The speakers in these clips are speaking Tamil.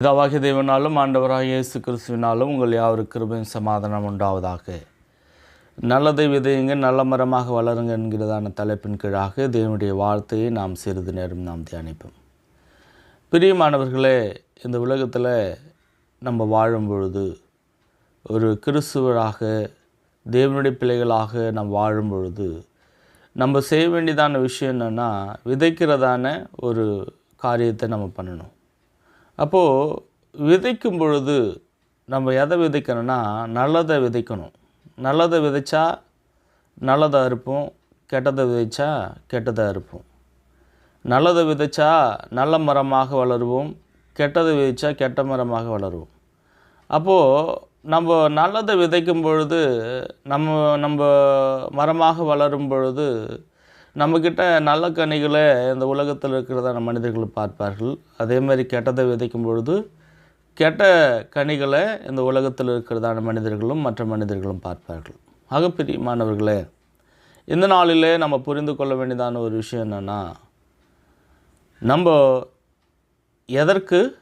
பிதாவாகிய தேவனாலும் ஆண்டவராக இயேசு கிறிஸ்துவினாலும் உங்கள் யாவருக்கு கிருபையும் சமாதானம் உண்டாவதாக நல்லதை விதையுங்க நல்ல மரமாக வளருங்க என்கிறதான தலைப்பின் கீழாக தேவனுடைய வார்த்தையை நாம் சிறிது நேரம் நாம் தியானிப்போம் பிரியமானவர்களே இந்த உலகத்தில் நம்ம வாழும் பொழுது ஒரு கிறிஸ்துவராக தேவனுடைய பிள்ளைகளாக நாம் வாழும் பொழுது நம்ம செய்ய வேண்டியதான விஷயம் என்னென்னா விதைக்கிறதான ஒரு காரியத்தை நம்ம பண்ணணும் அப்போது விதைக்கும் பொழுது நம்ம எதை விதைக்கணும்னா நல்லதை விதைக்கணும். நல்லதை விதைச்சா நல்லதாக இருப்போம் கெட்டதை விதைச்சா கெட்டதாக இருப்போம். நல்லதை விதைச்சா நல்ல மரமாக வளருவோம் கெட்டதை விதைச்சா கெட்ட மரமாக வளருவோம். அப்போது நம்ம நல்லதை விதைக்கும் பொழுது நம்ம நம்ம மரமாக வளரும் பொழுது நம்மக்கிட்ட நல்ல கனிகளை இந்த உலகத்தில் இருக்கிறதான மனிதர்கள் பார்ப்பார்கள். அதே மாதிரி கெட்டதை விதைக்கும் பொழுது கெட்ட கனிகளை இந்த உலகத்தில் இருக்கிறதான மனிதர்களும் மற்ற மனிதர்களும் பார்ப்பார்கள். ஆக மாணவர்களே இந்த நாளிலே நம்ம புரிந்து கொள்ள வேண்டியதான ஒரு விஷயம் என்னென்னா நம்ம எதற்கு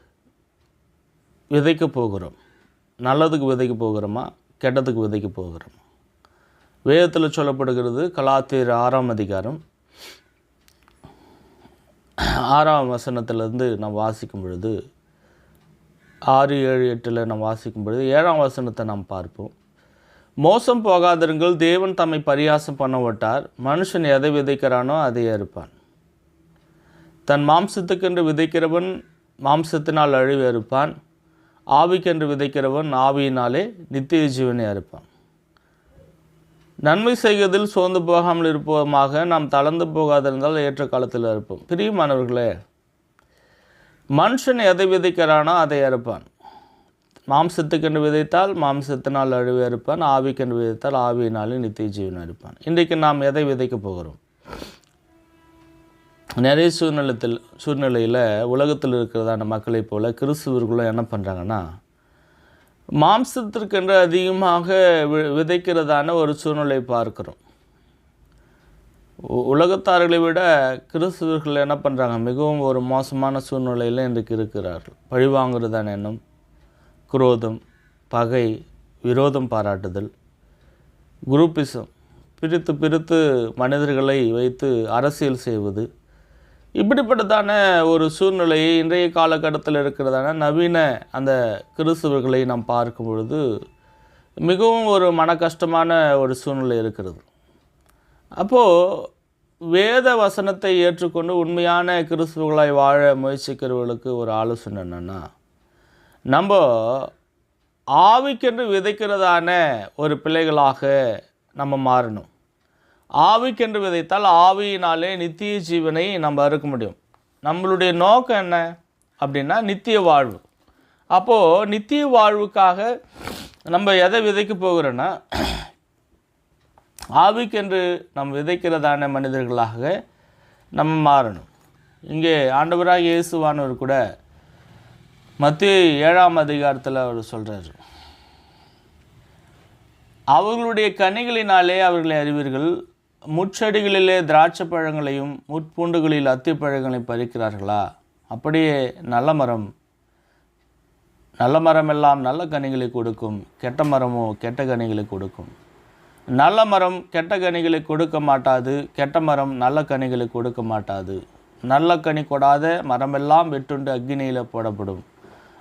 விதைக்க போகிறோம்? நல்லதுக்கு விதைக்க போகிறோமா? கெட்டதுக்கு விதைக்க போகிறோமா? வேதத்தில் சொல்லப்படுகிறது கலாத்தீர் ஆறாம் அதிகாரம். ஆறாம் வசனத்திலேருந்து நாம் வாசிக்கும் பொழுது ஆறு ஏழு எட்டில் நாம் வாசிக்கும் பொழுது ஏழாம் வசனத்தை நாம் பார்ப்போம். மோசம் போகாதிருங்கள் தேவன் தம்மை பரியாசம் பண்ண விட்டார் மனுஷன் எதை விதைக்கிறானோ அதையே இருப்பான் தன் மாம்சத்துக்கென்று விதைக்கிறவன் மாம்சத்தினால் அழிவு இருப்பான் ஆவிக்கென்று விதைக்கிறவன் ஆவியினாலே நித்திய ஜீவனை இருப்பான் நன்மை செய்வதில் சோர்ந்து போகாமல் இருப்போமாக நாம் தளர்ந்து போகாதிருந்தால் ஏற்ற காலத்தில் இருப்போம். பிரியமானவர்களே மனுஷன் எதை விதைக்கிறானோ அதை அறுப்பான். மாம்சத்துக்கென்று விதைத்தால் மாம்சத்தினால் அழிவு அறுப்பான். ஆவிக்கென்று விதைத்தால் ஆவியினாலே நித்திய ஜீவன் அறுப்பான். இன்றைக்கு நாம் எதை விதைக்கப் போகிறோம்? நிறைய சூழ்நிலத்தில் சூழ்நிலையில் உலகத்தில் இருக்கிறதான மக்களைப் போல கிறிஸ்துவர்களும் என்ன பண்ணுறாங்கன்னா மாம்சத்திற்கென்று அதிகமாக வி விதைக்கிறதான ஒரு சூழ்நிலை பார்க்குறோம். உ- உலகத்தார்களை விட கிறிஸ்துவர்கள் என்ன பண்ணுறாங்க மிகவும் ஒரு மோசமான சூழ்நிலையில் இன்றைக்கு இருக்கிறார்கள். பழிவாங்குறதான எண்ணம் குரோதம் பகை விரோதம் பாராட்டுதல் குரூப்பிசம் பிரித்து பிரித்து மனிதர்களை வைத்து அரசியல் செய்வது இப்படிப்பட்டதான ஒரு சூழ்நிலையை இன்றைய காலகட்டத்தில் இருக்கிறதான நவீன அந்த கிறிஸ்துவர்களை நாம் பார்க்கும் பொழுது மிகவும் ஒரு மன கஷ்டமான ஒரு சூழ்நிலை இருக்கிறது. அப்போது வேத வசனத்தை ஏற்றுக்கொண்டு உண்மையான கிறிஸ்துவர்களாய் வாழ முயற்சிக்கிறவர்களுக்கு ஒரு ஆலோசனை என்னென்னா நம்ம ஆவிக்கென்று விதைக்கிறதான ஒரு பிள்ளைகளாக நம்ம மாறணும். ஆவிக்கென்று விதைத்தால் ஆவியினாலே நித்திய ஜீவனை நம்ம அறுக்க முடியும். நம்மளுடைய நோக்கம் என்ன? அப்படின்னா நித்திய வாழ்வு. அப்போது நித்திய வாழ்வுக்காக நம்ம எதை விதைக்க போகிறோன்னா ஆவிக்கென்று நம் விதைக்கிறதான மனிதர்களாக நம்ம மாறணும். இங்கே ஆண்டவராக இயேசுவானவர் கூட மத்திய ஏழாம் அதிகாரத்தில் அவர் சொல்கிறாரு அவர்களுடைய கனிகளினாலே அவர்களை அறிவீர்கள். முட்செடிகளிலே திராட்சை பழங்களையும் முட்பூண்டுகளில் அத்திப்பழங்களையும் பறிக்கிறார்களா? அப்படியே நல்ல மரம். நல்ல மரம் எல்லாம் நல்ல கனிகளை கொடுக்கும். கெட்ட மரமோ கெட்ட கனிகளை கொடுக்கும். நல்ல மரம் கெட்ட கனிகளை கொடுக்க மாட்டாது. கெட்ட மரம் நல்ல கனிகளை கொடுக்க மாட்டாது. நல்ல கனி கொடாத மரமெல்லாம் வெட்டுண்டு அக்னியில் போடப்படும்.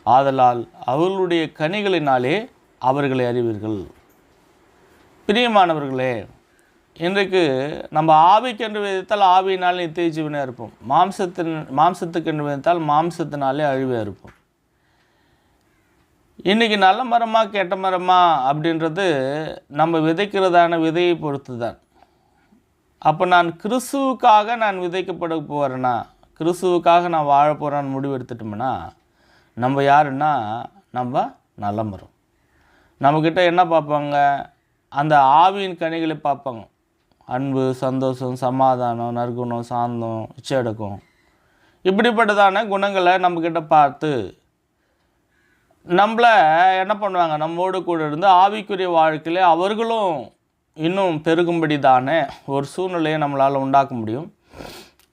ஆதலால் அவர்களுடைய கனிகளினாலே அவர்களை அறிவீர்கள். பிரியமானவர்களே இன்றைக்கு நம்ம ஆவிக்கென்று விதைத்தால் ஆவியினால் நித்திய ஜீவனாக இருப்போம். மாம்சத்தின் மாம்சத்துக்கென்று விதைத்தால் மாம்சத்தினாலே அழிவாக இருப்போம். இன்றைக்கி நல்ல மரமா கெட்ட மரமா அப்படின்றது நம்ம விதைக்கிறதான விதையை பொறுத்து தான் அப்போ நான் கிறிஸ்துவுக்காக நான் விதைக்கப்பட போகிறேன்னா கிறிஸ்துவுக்காக நான் வாழ போகிறேன்னு முடிவு எடுத்துட்டோம்னா நம்ம யாருன்னா? நம்ம நல்ல மரம். நம்மக்கிட்ட என்ன பார்ப்பாங்க? அந்த ஆவியின் கனிகளை பார்ப்பாங்க. அன்பு சந்தோஷம் சமாதானம் நற்குணம் சாந்தம் இச்சடக்கம் இப்படிப்பட்டதான குணங்களை நம்மக்கிட்ட பார்த்து நம்மளை என்ன பண்ணுவாங்க? நம்மோடு கூட இருந்து ஆவிக்குரிய வாழ்க்கையில் அவர்களும் இன்னும் பெருகும்படி தானே ஒரு சூழ்நிலையை நம்மளால் உண்டாக்க முடியும்.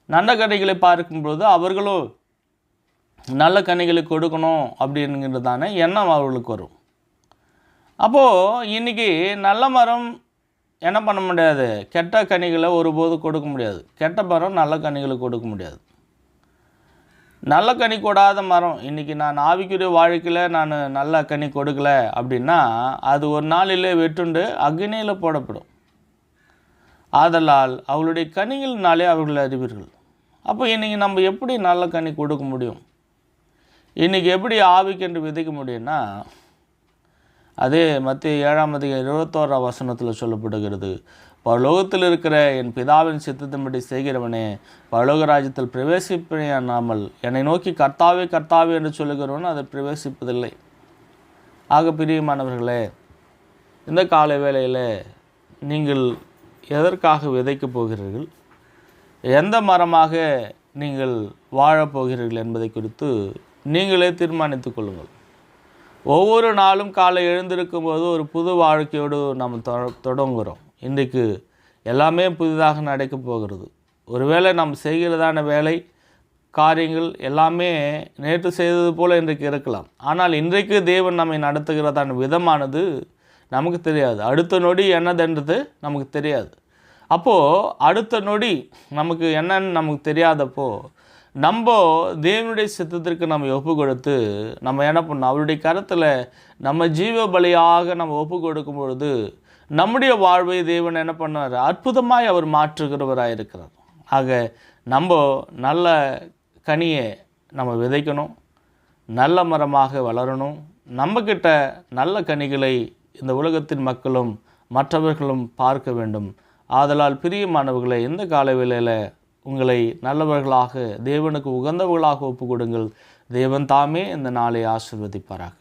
நல்ல கதைகளை பார்க்கும்பொழுது அவர்களும் நல்ல கனிகளை கொடுக்கணும் அப்படிங்கிறது தானே எண்ணம் அவர்களுக்கு வரும். அப்போது இன்றைக்கி நல்ல மரம் என்ன பண்ண முடியாது? கெட்ட கனிகளை ஒருபோது கொடுக்க முடியாது. கெட்ட மரம் நல்ல கனிகளை கொடுக்க முடியாது. நல்ல கனி கொடாத மரம். இன்றைக்கி நான் ஆவிக்குரிய வாழ்க்கையில் நான் நல்ல கனி கொடுக்கல அப்படின்னா அது ஒரு நாளிலே வெட்டுண்டு அக்னியில் போடப்படும். ஆதலால் அவளுடைய கனிகளினாலே அவர்கள் அறிவீர்கள். அப்போ இன்றைக்கி நம்ம எப்படி நல்ல கனி கொடுக்க முடியும்? இன்றைக்கி எப்படி ஆவிக்கென்று விதைக்க முடியும்னா அதே மத்திய ஏழாம் அதிக இருபத்தோரா வசனத்தில் சொல்லப்படுகிறது. பரலோகத்தில் இருக்கிற என் பிதாவின் சித்தத்தின்படி செய்கிறவனே பரலோக ராஜ்யத்தில் பிரவேசிப்பேனாமல் என்னை நோக்கி கர்த்தாவே கர்த்தாவே என்று சொல்லுகிறவன் அதை பிரவேசிப்பதில்லை. ஆக பிரியமானவர்களே இந்த காலை வேளையில் நீங்கள் எதற்காக விதைக்கப் போகிறீர்கள்? எந்த மரமாக நீங்கள் வாழப்போகிறீர்கள் என்பதை குறித்து நீங்களே தீர்மானித்துக் கொள்ளுங்கள். ஒவ்வொரு நாளும் காலை எழுந்திருக்கும் போது ஒரு புது வாழ்க்கையோடு நம்ம தொடங்குகிறோம் இன்றைக்கு எல்லாமே புதிதாக நடக்கப் போகிறது. ஒருவேளை நாம் செய்கிறதான வேலை காரியங்கள் எல்லாமே நேற்று செய்தது போல் இன்றைக்கு இருக்கலாம். ஆனால் இன்றைக்கு தேவன் நம்மை நடத்துகிறதான விதமானது நமக்கு தெரியாது. அடுத்த நொடி என்னதுன்றது நமக்கு தெரியாது. அப்போது அடுத்த நொடி நமக்கு என்னன்னு நமக்கு தெரியாதப்போ நம்ம தேவனுடைய சித்தத்திற்கு நம்ம ஒப்பு கொடுத்து நம்ம என்ன பண்ணோம் அவருடைய கருத்தில் நம்ம ஜீவ பலியாக நம்ம ஒப்பு கொடுக்கும் பொழுது நம்முடைய வாழ்வை தேவன் என்ன பண்ணார் அற்புதமாய் அவர் மாற்றுகிறவராக இருக்கிறார். ஆக நம்ம நல்ல கனியை நம்ம விதைக்கணும். நல்ல மரமாக வளரணும். நம்மக்கிட்ட நல்ல கனிகளை இந்த உலகத்தின் மக்களும் மற்றவர்களும் பார்க்க வேண்டும். ஆதலால் பிரியமானவர்களை இந்த கால வேளையில் உங்களை நல்லவர்களாக தேவனுக்கு உகந்தவர்களாக ஒப்பு கொடுங்கள் தேவன் தாமே இந்த நாளை ஆசிர்வதிப்பாராக.